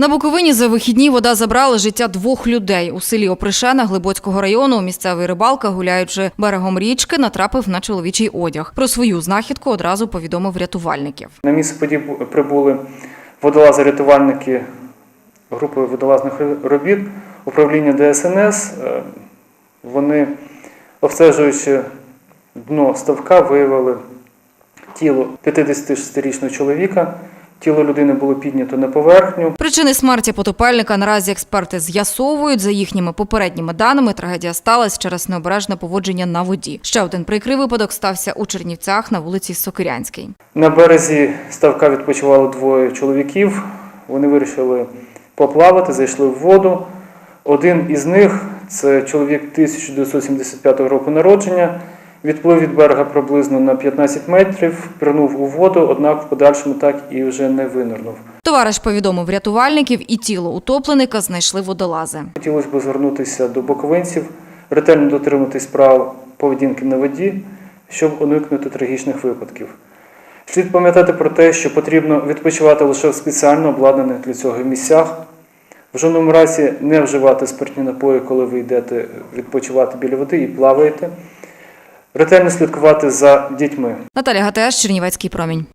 На Буковині за вихідні вода забрала життя двох людей. У селі Опришена Глибоцького району місцевий рибалка, гуляючи берегом річки, натрапив на чоловічий одяг. Про свою знахідку одразу повідомив рятувальників. На місце подій прибули водолази-рятувальники групи водолазних робіт, управління ДСНС. Е, Вони, обстежуючи дно ставка, виявили тіло 56-річного чоловіка. Тіло людини було піднято на поверхню. Причини смерті потопельника наразі експерти з'ясовують. За їхніми попередніми даними, трагедія сталася через необережне поводження на воді. Ще один прикрий випадок стався у Чернівцях на вулиці Сокирянській. На березі ставка відпочивало двоє чоловіків. Вони вирішили поплавати, зайшли в воду. Один із них це чоловік 1975 року народження. Відплив від берега приблизно на 15 метрів, пірнув у воду, однак в подальшому так і вже не винирнув. Товариш повідомив рятувальників, і тіло утопленика знайшли водолази. Хотілося б звернутися до боковинців, ретельно дотриматись прав поведінки на воді, щоб уникнути трагічних випадків. Слід пам'ятати про те, що потрібно відпочивати лише в спеціально обладнаних для цього місцях. В жодному разі не вживати спиртні напої, коли ви йдете відпочивати біля води і плаваєте. Ретельно слідкувати за дітьми. Наталя Гатеш, Чернівецький промінь.